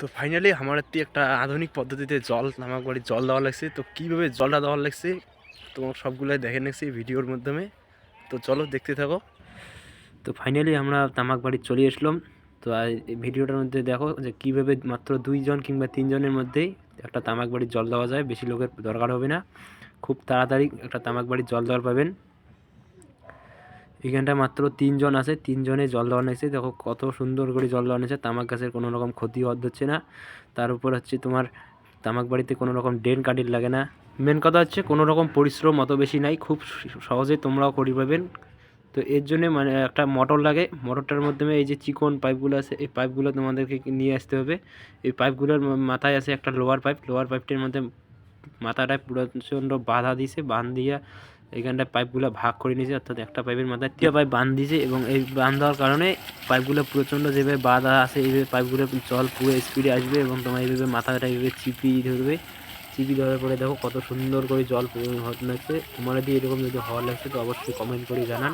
তো ফাইনালি আমার একটি একটা আধুনিক পদ্ধতিতে জল নামাক বাড়ির জল দেওয়া লাগছে। তো কীভাবে জলটা দেওয়া লাগছে তোমার সবগুলোই দেখে নিচ্ছি ভিডিওর মাধ্যমে। তো চলো দেখতে থাকো। তো ফাইনালি আমরা তামাক বাড়ি চলে আসলাম। তো এই ভিডিওটার মধ্যে দেখো যে কীভাবে মাত্র দুইজন কিংবা তিনজনের মধ্যেই একটা তামাক বাড়ির জল দেওয়া যায়। বেশি লোকের দরকার হবে না। খুব তাড়াতাড়ি একটা তামাক বাড়ির জল দেওয়ার পাবেন। এখানটা মাত্র তিনজন আছে, তিনজনে জল দেওয়া নিয়েছে। দেখো কত সুন্দর করে জল দেওয়া নিয়েছে। তামাক গাছের কোনো রকম ক্ষতি হচ্ছে না। তার উপর হচ্ছে তোমার তামাক বাড়িতে কোনো রকম ড্রেন কাটির লাগে না। মেন কথা হচ্ছে কোনো রকম পরিশ্রম অত বেশি নাই। খুব সহজে তোমরাও করি পাবেন। তো এর জন্য মানে একটা মোটর লাগে। মোটরটার মাধ্যমে এই যে চিকন পাইপগুলো আছে, এই পাইপগুলো তোমাদেরকে নিয়ে আসতে হবে। এই পাইপগুলোর মাথায় আছে একটা লোয়ার পাইপ। লোয়ার পাইপটির মধ্যে মাথাটায় প্রচণ্ড বাধা দিয়েছে বাঁধ দিয়া এইখানটায় পাইপগুলো ভাগ করে নিয়েছে, অর্থাৎ একটা পাইপের মাথায় তিনটা পাইপ বাঁধ দিয়েছে এবং এই বাঁধ দেওয়ার কারণে পাইপগুলো প্রচণ্ড যেভাবে বাঁধা আছে এইভাবে পাইপগুলো জল পুরো স্পিডে আসবে এবং তোমার এইভাবে মাথাটা এইভাবে চিপি ধরবে। চিপি ধরার পরে দেখো কত সুন্দর করে জল হতে তোমার দিয়ে এরকম যদি হওয়ার লাগছে তো অবশ্যই কমেন্ট করে জানান।